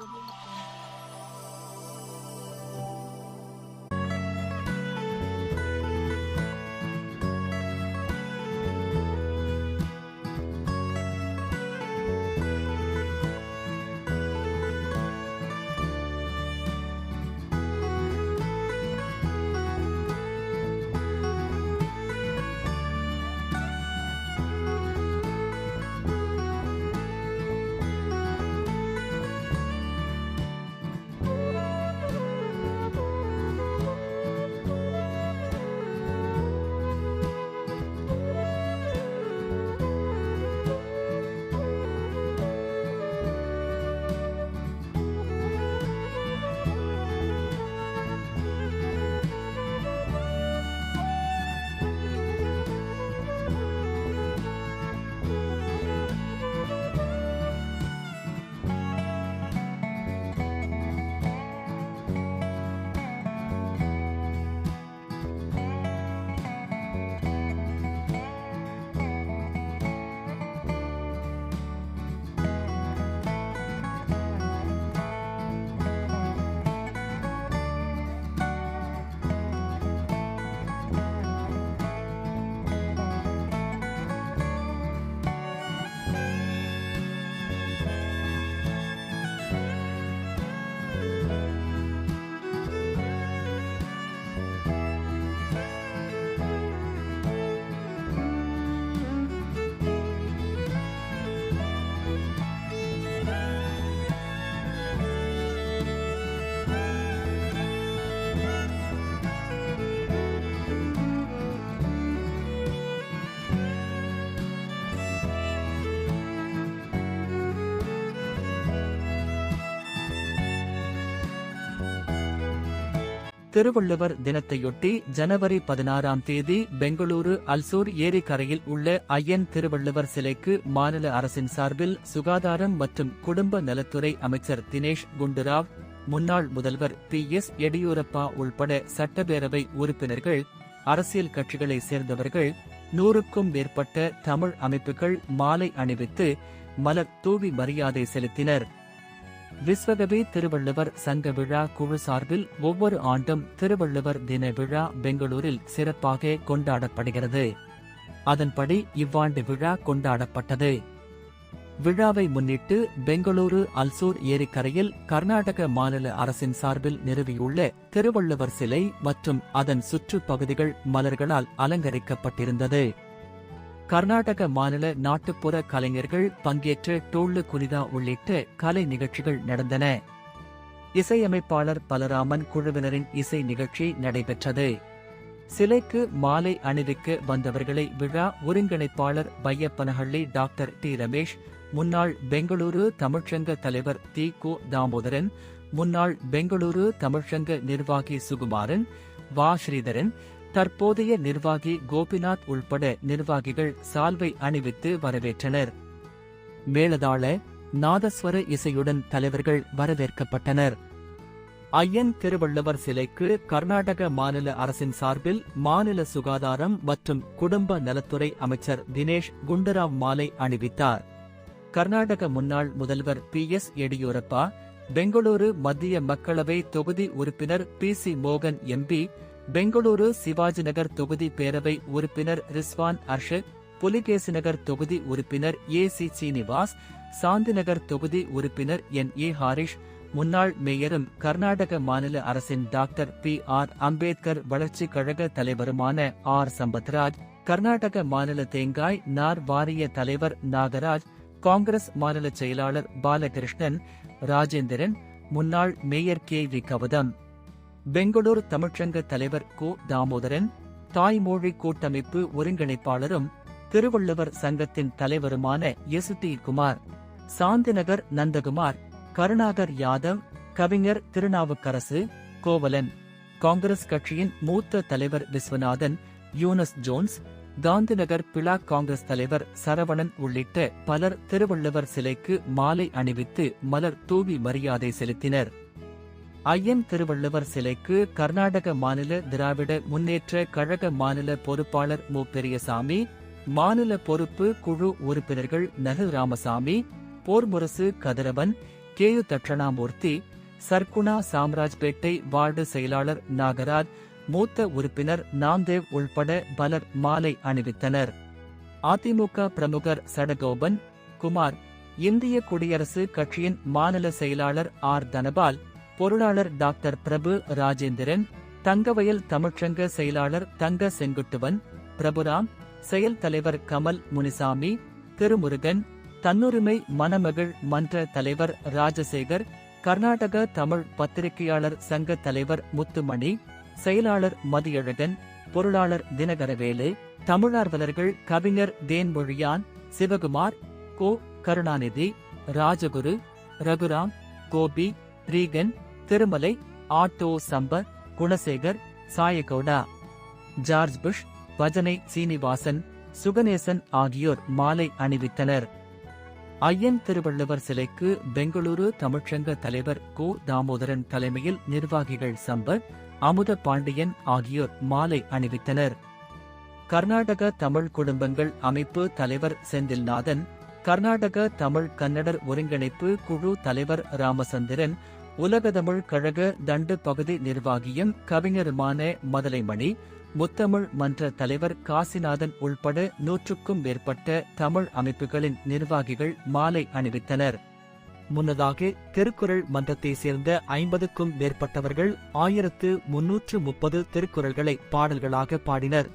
Globo. Thiruvalluvar தினத்தையொட்டி ஜனவரி பதினாறாம் தேதி பெங்களூரு அல்சூர் ஏரிக்கரையில் உள்ள ஐயன் திருவள்ளுவர் சிலைக்கு மாநில அரசின் சார்பில் சுகாதாரம் மற்றும் குடும்ப நலத்துறை அமைச்சர் தினேஷ் குண்டுராவ் முன்னாள் முதல்வர் பி எஸ் எடியூரப்பா உள்பட சட்டப்பேரவை உறுப்பினர்கள் அரசியல் கட்சிகளைச் சேர்ந்தவர்கள் நூறுக்கும் மேற்பட்ட தமிழ் அமைப்புகள் மாலை அணிவித்து மலர் தூவி மரியாதை செலுத்தினர். விஸ்வகவி திருவள்ளுவர் சங்க விழா குழு சார்பில் ஒவ்வொரு ஆண்டும் திருவள்ளுவர் தின விழா பெங்களூரில் சிறப்பாக கொண்டாடப்படுகிறது. அதன்படி இவ்வாண்டு விழா கொண்டாடப்பட்டது. விழாவை முன்னிட்டு பெங்களூரு அல்சூர் ஏரிக்கரையில் கர்நாடக மாநில அரசின் சார்பில் நிறுவியுள்ள திருவள்ளுவர் சிலை மற்றும் அதன் சுற்றுப்பகுதிகள் மலர்களால் அலங்கரிக்கப்பட்டிருந்தது. கர்நாடக மாநில நாட்டுப்புற கலைஞர்கள் பங்கேற்ற டோள்ளு குனிதா உள்ளிட்ட கலை நிகழ்ச்சிகள் நடந்தன. இசையமைப்பாளர் பலராமன் குழுவினரின் இசை நிகழ்ச்சி நடைபெற்றது. சிலைக்கு மாலை அணிவிக்க வந்தவர்களை விழா ஒருங்கிணைப்பாளர் பையப்பனஹள்ளி டாக்டர் டி ரமேஷ் முன்னாள் பெங்களூரு தமிழ்ச்சங்க தலைவர் தி கு தாமோதரன் முன்னாள் பெங்களூரு தமிழ்ச்சங்க நிர்வாகி சுகுமாரன் வா ஸ்ரீதரன் தற்போதைய நிர்வாகி கோபிநாத் உள்பட நிர்வாகிகள் சால்வை அணிவித்து வரவேற்றனர். மேலதாள நாதஸ்வர இசையுடன் தலைவர்கள் வரவேற்கப்பட்டனர். ஐயன் திருவள்ளுவர் சிலைக்கு கர்நாடக மாநில அரசின் சார்பில் மாநில சுகாதாரம் மற்றும் குடும்ப நலத்துறை அமைச்சர் தினேஷ் குண்டராவ் மாலை அணிவித்தார். கர்நாடக முன்னாள் முதல்வர் பி. எஸ். எடியூரப்பா பெங்களூரு மத்திய மக்களவை தொகுதி உறுப்பினர் பி. சி. மோகன் எம்பி பெங்களூரு சிவாஜி நகர் தொகுதி பேரவை உறுப்பினர் ரிஸ்வான் அர்ஷத் புலிகேசி நகர் தொகுதி உறுப்பினர் ஏ சி சீனிவாஸ் சாந்திநகர் தொகுதி உறுப்பினர் என் ஏ ஹாரிஷ் முன்னாள் மேயரும் கர்நாடக மாநில அரசின் டாக்டர் பி ஆர் அம்பேத்கர் வளர்ச்சி கழக தலைவருமான ஆர் சம்பத்ராஜ் கர்நாடக மாநில தேங்காய் நார் வாரிய தலைவர் நாகராஜ் காங்கிரஸ் மாநில செயலாளர் பாலகிருஷ்ணன் ராஜேந்திரன் முன்னாள் mayor K V Gautham. Bangalore தமிழ்ச்சங்க தலைவர் கோ தாமோதரன் தாய்மொழி கூட்டமைப்பு ஒருங்கிணைப்பாளரும் திருவள்ளுவர் சங்கத்தின் தலைவருமான எஸ் டி குமார் சாந்திநகர் நந்தகுமார் கருணாகர் யாதவ் கவிஞர் திருநாவுக்கரசு கோவலன் காங்கிரஸ் கட்சியின் மூத்த தலைவர் விஸ்வநாதன் யூனஸ் ஜோன்ஸ் காந்திநகர் பிளா காங்கிரஸ் தலைவர் சரவணன் உள்ளிட்ட பலர் திருவள்ளுவர் சிலைக்கு மாலை அணிவித்து மலர் தூவி மரியாதை செலுத்தினர். ஐயன் திருவள்ளுவர் சிலைக்கு கர்நாடக மாநில திராவிட முன்னேற்ற கழக மாநில பொறுப்பாளர் மு. பெரியசாமி மாநில பொறுப்பு குழு உறுப்பினர்கள் நகு. Ramasamy Pormurasu Kathiravan K U Dakshinamurthy Sarguna Chamrajpet ward செயலாளர் நாகராஜ் மூத்த உறுப்பினர் நாம்தேவ் உள்பட பலர் மாலை அணிவித்தனர். அதிமுக பிரமுகர் சடகோபன் குமார் இந்திய குடியரசு கட்சியின் மாநில செயலாளர் ஆர். தனபால் பொருளாளர் டாக்டர் பிரபு ராஜேந்திரன் தங்கவயல் தமிழ்ச்சங்க செயலாளர் தங்க செங்குட்டுவன் பிரபுராம் செயல் தலைவர் கமல் முனிசாமி திருமுருகன் தன்னுரிமை மணமகள் மன்ற தலைவர் ராஜசேகர் கர்நாடக தமிழ் பத்திரிகையாளர் சங்க தலைவர் முத்துமணி செயலாளர் மதியழகன் பொருளாளர் தினகரவேலு தமிழார்வலர்கள் கவிஞர் தேன்மொழியான் சிவகுமார் கோ கருணாநிதி ராஜகுரு ரகுராம் கோபி ரீகன் திருமலை ஆட்டோ சம்பர் குணசேகர் சாயகவுடா. ஜார்ஜ் புஷ் பஜனை சீனிவாசன் சுகநேசன் ஆகியோர் மாலை அணிவித்தனர். ஐயன் திருவள்ளுவர் சிலைக்கு பெங்களூரு தமிழ்ச்சங்க தலைவர் கு தாமோதரன் தலைமையில் நிர்வாகிகள் சம்பத் அமுத பாண்டியன் ஆகியோர் மாலை அணிவித்தனர். கர்நாடக தமிழ் குடும்பங்கள் அமைப்பு தலைவர் செந்தில்நாதன் கர்நாடக தமிழ் கன்னடர் ஒருங்கிணைப்பு குழு தலைவர் ராமசந்திரன் உலக தமிழ் கழக தண்டு பகுதி நிர்வாகியும் கவிஞருமான மதலைமணி முத்தமிழ் மன்ற தலைவர் காசிநாதன் உள்பட நூற்றுக்கும் மேற்பட்ட தமிழ் அமைப்புகளின் நிர்வாகிகள் மாலை அணிவித்தனர். முன்னதாக திருக்குறள் மன்றத்தை சேர்ந்த ஐம்பதுக்கும் மேற்பட்டவர்கள் ஆயிரத்து முன்னூற்று முப்பது திருக்குறள்களை பாடல்களாக பாடினர்.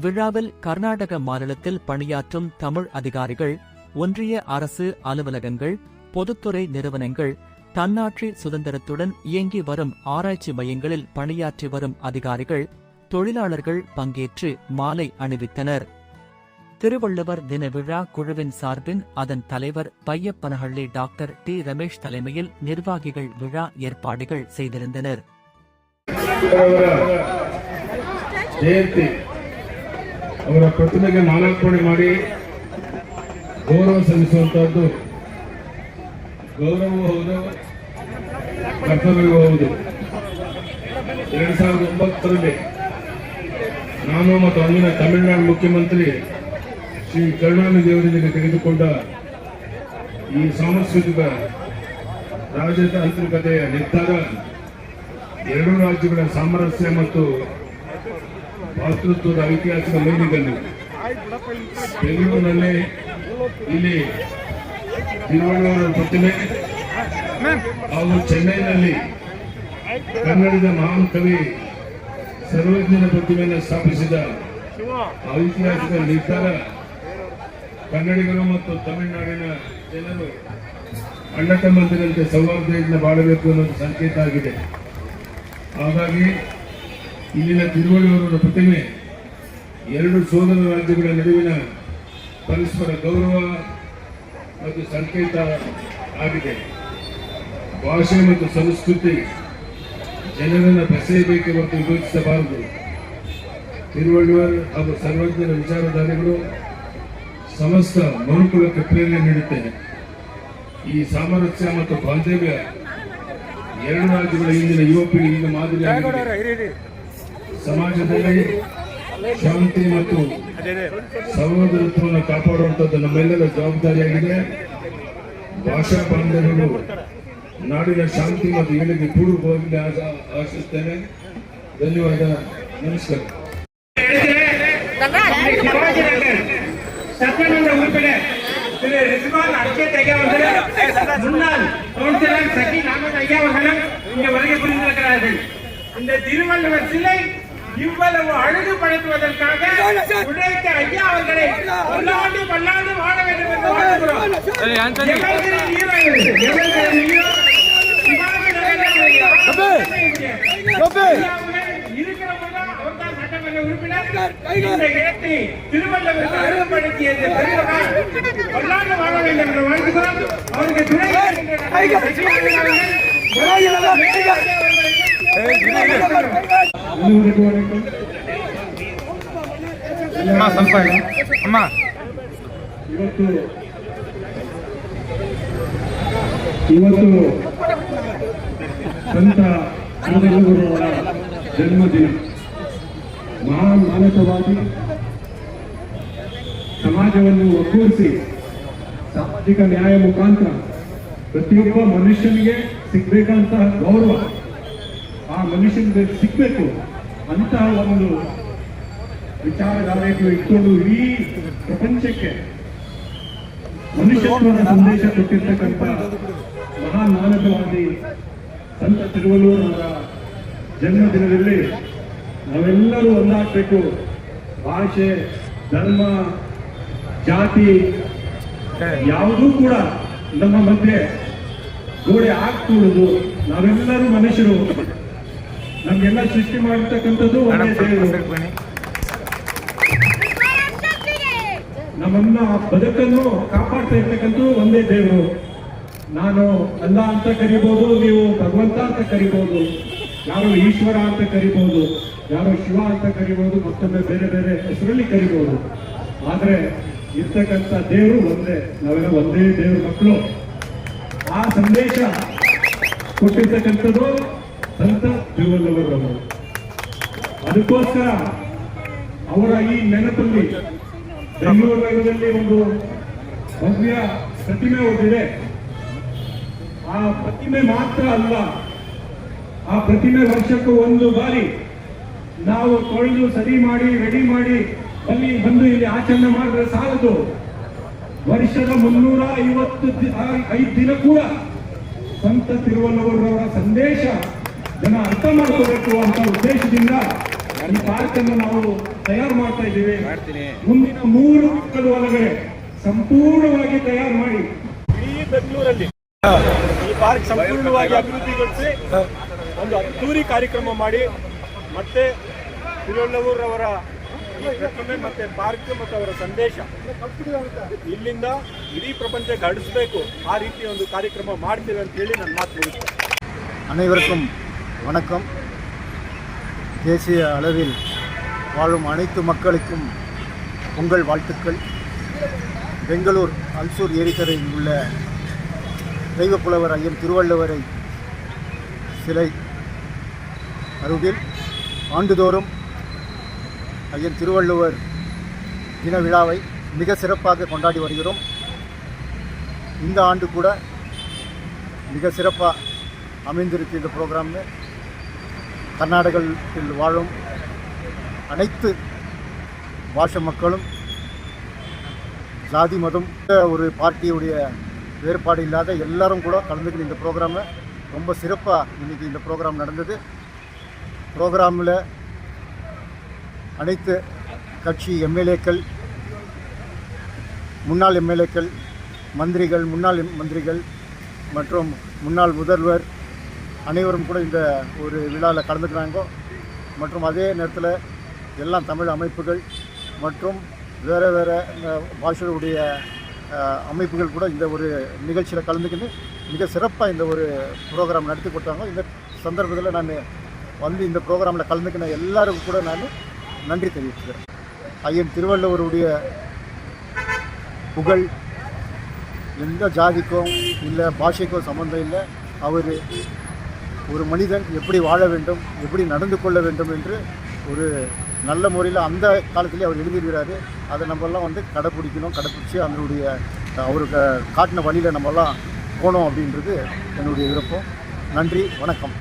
விழாவில் கர்நாடக மாநிலத்தில் பணியாற்றும் தமிழ் அதிகாரிகள் ஒன்றிய அரசு அலுவலகங்கள் பொதுத்துறை நிறுவனங்கள் தன்னாட்சி சுதந்திரத்துடன் இயங்கி வரும் ஆராய்ச்சி மையங்களில் பணியாற்றி வரும் அதிகாரிகள் தொழிலாளர்கள் பங்கேற்று மாலை அணிவித்தனர் திருவள்ளுவர் தின விழா குழுவின் சார்பின் அதன் தலைவர் பையப்பனஹள்ளி டாக்டர் டி ரமேஷ் தலைமையில் நிர்வாகிகள் விழா ஏற்பாடுகள் செய்திருந்தனர் ಅವರ ಜಯಂತಿ ಅವರ ಪ್ರತಿಮೆಗೆ ಮಾಲಾರ್ಪಣೆ ಮಾಡಿ ಗೌರವ ಸಲ್ಲಿಸುವಂತಹದ್ದು ಗೌರವವೂ ಹೌದು ಕರ್ತವ್ಯವೂ ಹೌದು. ಎರಡ್ ಸಾವಿರದ ಒಂಬತ್ತರಲ್ಲಿ ನಾನು ಮತ್ತು ಅಂದಿನ ತಮಿಳುನಾಡು ಮುಖ್ಯಮಂತ್ರಿ ಶ್ರೀ ಕರುಣಾನಿಧಿ ಅವರಿಗೆ ತೆಗೆದುಕೊಂಡ ಈ ಸಾಂಸ್ಕೃತಿಕ ರಾಜತಾಂತ್ರಿಕತೆಯ ನಿರ್ಧಾರ ಎರಡೂ ರಾಜ್ಯಗಳ ಸಾಮರಸ್ಯ ಮತ್ತು ಭಾತೃತ್ವದ ಐತಿಹಾಸಿಕ ಮೈಲಿಗಲ್ಲು. ಬೆಂಗಳೂರಿನಲ್ಲಿ ಇಲ್ಲಿ ತಿರುವಳ್ಳುವರ ಪ್ರತಿಮೆ ಹಾಗೂ ಚೆನ್ನೈನಲ್ಲಿ ಕನ್ನಡದ ಮಹಾನ್ ಕವಿ ಸರ್ವಜ್ಞನ ಪ್ರತಿಮೆಯನ್ನು ಸ್ಥಾಪಿಸಿದ ಐತಿಹಾಸಿಕ ನಿರ್ಧಾರ ಕನ್ನಡಿಗರು ಮತ್ತು ತಮಿಳುನಾಡಿನ ಜನರು ಅಣ್ಣ ತಮ್ಮಂದಿರಂತೆ ಸೌಹಾರ್ದೆಯಿಂದ ಬಾಳಬೇಕು ಅನ್ನೋದು ಸಂಕೇತ ಆಗಿದೆ. ಹಾಗಾಗಿ ಇಲ್ಲಿನ ತಿರುವಳ್ಳುವರವರ ಪ್ರತಿಮೆ ಎರಡು ಸೋದರ ರಾಜ್ಯಗಳ ನಡುವಿನ ಪರಸ್ಪರ ಗೌರವ ಮತ್ತು ಸಂಕೇತ ಆಗಿದೆ. ಭಾಷೆ ಮತ್ತು ಸಂಸ್ಕೃತಿ ಜನರನ್ನು ಬೆಸೆಯಬೇಕೆ ಮತ್ತು ವಿವರಿಸಬಾರದು ತಿರುವಳ್ಳುವರ್ ಹಾಗೂ ಸರ್ವಜ್ಞರ ವಿಚಾರಧಾರೆಗಳು ಸಮಸ್ತ ಮನುಕುಲಕ್ಕೆ ಪ್ರೇರಣೆ ನೀಡುತ್ತೇನೆ ಈ ಸಾಮರಸ್ಯ ಮತ್ತು ಬಾಂಧವ್ಯ ಎರಡು ರಾಜ್ಯಗಳ ಇಂದಿನ ಯುವ ಪೀಳಿಗೆಗೆ ಮಾದರಿಯಾಗಿದೆ. ಸಮಾಜದಲ್ಲಿ ಶಾಂತಿ ಮತ್ತು ಸಹೋದರತ್ವವನ್ನು ಕಾಪಾಡುವಂಥದ್ದು ನಮ್ಮೆಲ್ಲರ ಜವಾಬ್ದಾರಿಯಾಗಿದೆ ಭಾಷಾ ಬಾಂಧವ್ಯಗಳು ನಾಡಿನ ಶಾಂತಿ ಮತ್ತು ಏಳಿಗೆ ಕೂಡು ಹೋಗಲಿ ಆಶ- ಆಶಿಸ್ತೇನೆ ಧನ್ಯವಾದ ನಮಸ್ಕಾರ சிவாஜிநகர் சட்டமன்ற உறுப்பினர் திரு ரிஸ்வான் அர்ஷத் ஐயா அவர்களும் முன்னாள் கவுன்சிலர் சகி அகமது ஐயா அவர்களும் இங்கு வருகை புரிந்திருக்கிறார்கள் இந்த திருவள்ளுவர் சிலை இவ்வளவு அழகு படுத்துவதற்காக உழைத்த ஐயா அவர்களை பல்லாண்டு பல்லாண்டு வாழ வேண்டும் என்று வாழ்கிறோம். திருவள்ளுவர் வாழ வேண்டும் என்று வாழ்கிறோம். அவருக்கு துணை ಅಮ್ಮ, ಸ್ವಲ್ಪ ಅಮ್ಮ. ಇವತ್ತು ಇವತ್ತು ಸಂತ ಶಿವಗಂಗರವರ ಜನ್ಮದಿನ. ಮಹಾನ್ ಮಾನವವಾದಿ ಸಮಾಜವನ್ನು ಒಗ್ಗೂಡಿಸಿ ಸಾಮಾಜಿಕ ನ್ಯಾಯ ಮುಖಾಂತರ ಪ್ರತಿಯೊಬ್ಬ ಮನುಷ್ಯನಿಗೆ ಸಿಗ್ಬೇಕಂತಹ ಗೌರವ ಆ ಮನುಷ್ಯನಿಗೆ ಸಿಗ್ಬೇಕು ಅಂತಹ ಒಂದು ವಿಚಾರಧಾರೆಗಳು ಇಟ್ಕೊಂಡು ಇಡೀ ಪ್ರಪಂಚಕ್ಕೆ ಮನುಷ್ಯತ್ವದ ಸಂದೇಶ ಕೊಟ್ಟಿರ್ತಕ್ಕಂಥ ಮಹಾನ್ ಮಾನವವಾದಿ ಸಂತ ತಿರುವಲ್ಲೂರವರ ಜನ್ಮದಿನದಲ್ಲಿ ನಾವೆಲ್ಲರೂ ಒಂದಾಗಬೇಕು. ಭಾಷೆ, ಧರ್ಮ, ಜಾತಿ, ಯಾವುದೂ ಕೂಡ ನಮ್ಮ ಮಧ್ಯೆ ಗೋಡೆ ಆಗ್ತಿರೋದು ನಾವೆಲ್ಲರೂ ಮನುಷ್ಯರು. ನಮ್ಗೆಲ್ಲ ಸೃಷ್ಟಿ ಮಾಡಿರ್ತಕ್ಕಂಥದ್ದು ನಮ್ಮನ್ನ ಬದುಕನ್ನು ಕಾಪಾಡ್ತಾ ಇರ್ತಕ್ಕಂಥ ಒಂದೇ ದೇವರು. ನಾನು ಅಲ್ಲ ಅಂತ ಕರಿಬಹುದು ನೀವು ಭಗವಂತ ಅಂತ ಕರಿಬಹುದು ಯಾರು ಈಶ್ವರ ಅಂತ ಕರಿಬಹುದು ಯಾರು ಶಿವ ಅಂತ ಕರಿಬಹುದು ಮತ್ತೊಮ್ಮೆ ಬೇರೆ ಬೇರೆ ಹೆಸರಲ್ಲಿ ಕರಿಬಹುದು ಆದ್ರೆ ಇರ್ತಕ್ಕಂಥ ದೇವರು ಒಂದೇ. ನಾವೆಲ್ಲ ಒಂದೇ ದೇವ್ರ ಮಕ್ಕಳು. ಆ ಸಂದೇಶ ಕೊಟ್ಟಿರ್ತಕ್ಕಂಥದ್ದು ಸಂತ ತಿರುವಲ್ಲವರವರು ಅದಕ್ಕೋಸ್ಕರ ಅವರ ಈ ನೆನಪಲ್ಲಿ ಬೆಂಗಳೂರು ನಗರದಲ್ಲಿ ಒಂದು ಭವ್ಯ ಪ್ರತಿಮೆ ಹೋಗಿದೆ ಆ ಪ್ರತಿಮೆ ಮಾತ್ರ ಅಲ್ಲ, ಆ ಪ್ರತಿಮೆ ವರ್ಷಕ್ಕೂ ಒಂದು ಬಾರಿ ನಾವು ತೊಳೆದು ಸರಿ ಮಾಡಿ ರೆಡಿ ಮಾಡಿ ಅಲ್ಲಿ ಬಂದು ಇಲ್ಲಿ ಆಚರಣೆ ಮಾಡಿದ್ರೆ ಸಾಲದು. ವರ್ಷದ ಮುನ್ನೂರ ಐವತ್ತು ಐದು ದಿನ ಕೂಡ ಸಂತ ತಿರುವಲ್ಲವರವರ ಸಂದೇಶ ಜನ ಅರ್ಥ ಮಾಡ್ಕೋಬೇಕು ಅಂತ ಉದ್ದೇಶದಿಂದ ಈ ಪಾರ್ಕ್ ಅನ್ನು ನಾವು ತಯಾರು ಮಾಡ್ತಾ ಇದ್ದೀವಿ. ಮುಂದಿನ ಮೂರು ಮಕ್ಕಳು ಒಳಗಡೆ ಸಂಪೂರ್ಣವಾಗಿ ತಯಾರು ಮಾಡಿ. ಇಡೀ ಬೆಂಗಳೂರಲ್ಲಿ ಈ ಪಾರ್ಕ್ ಸಂಪೂರ್ಣವಾಗಿ ಅಭಿವೃದ್ಧಿಗೊಳಿಸಿ ಒಂದು ಅದ್ದೂರಿ ಕಾರ್ಯಕ್ರಮ ಮಾಡಿ ಮತ್ತೆ ತಿರುವಳ್ಳೂರವರ ಈ ಪ್ರತಿಮೆ ಮತ್ತೆ ಪಾರ್ಕ್ ಮತ್ತು ಅವರ ಸಂದೇಶ ಇಲ್ಲಿಂದ ಇಡೀ ಪ್ರಪಂಚಕ್ಕೆ ಹರಡಿಸ್ಬೇಕು ಆ ರೀತಿ ಒಂದು ಕಾರ್ಯಕ್ರಮ ಮಾಡ್ತೀವಿ ಅಂತ ಹೇಳಿ ನನ್ನ ಮಾತು ಮುಗಿಸ್ತೇನೆ அனைவருக்கும் வணக்கம் தேசிய அளவில் வாழும் அனைத்து மக்களுக்கும் உங்கள் வாழ்த்துக்கள் பெங்களூர் அல்சூர் ஏரிக்கரையில் உள்ள தெய்வப்புலவர் ஐயன் திருவள்ளுவரை சிலை அருகில் ஆண்டுதோறும் ஐயன் திருவள்ளுவர் தின விழாவை மிக சிறப்பாக கொண்டாடி வருகிறோம். இந்த ஆண்டு கூட மிக சிறப்பாக அமைந்திருக்கு இந்த ப்ரோக்ராம்னு கர்நாடகத்தில் வாழும் அனைத்து பாஷை மக்களும் ஜாதி மதம் ஒரு பார்ட்டியுடைய வேறுபாடு இல்லாத எல்லாரும் கூட கலந்துக்கிட்டு இந்த ப்ரோக்ராமை. ரொம்ப சிறப்பாக இன்றைக்கி இந்த ப்ரோக்ராம் நடந்தது. ப்ரோக்ராமில் அனைத்து கட்சி எம்எல்ஏக்கள் முன்னாள் எம்எல்ஏக்கள் மந்திரிகள் முன்னாள் எம்- மந்திரிகள் மற்றும் முன்னாள் முதல்வர் அனைவரும் கூட இந்த ஒரு விழாவில் கலந்துக்கிறாங்க. மற்றும் அதே நேரத்தில் எல்லாம் தமிழ் அமைப்புகள் மற்றும் வேறு வேறு பாஷையுடைய அமைப்புகள் கூட இந்த ஒரு நிகழ்ச்சியில் கலந்துக்கின்னு மிக சிறப்பாக இந்த ஒரு ப்ரோக்ராம் நடத்தி கொடுத்தாங்க. இந்த சந்தர்ப்பத்தில் நான் வந்து இந்த ப்ரோக்ராமில் கலந்துக்கின எல்லாருக்கும் கூட நான் நன்றி தெரிவிக்கிறேன் ஐயன் திருவள்ளுவருடைய புகழ் எந்த ஜாதிக்கும் இல்லை பாஷைக்கும் சம்மந்தம் இல்லை அவர் ஒரு மனிதன் எப்படி வாழ வேண்டும் எப்படி நடந்து கொள்ள வேண்டும் என்று ஒரு நல்ல முறையில் அந்த காலத்திலே அவர் எழுதியிருக்கிறாரு. அதை நம்மெல்லாம் வந்து கடைப்பிடிக்கணும் கடைப்பிடிச்சி அதனுடைய அவருக்கு காட்டின வழியில் நம்மெல்லாம் போகணும் அப்படின்றது என்னுடைய விருப்பம். நன்றி வணக்கம்.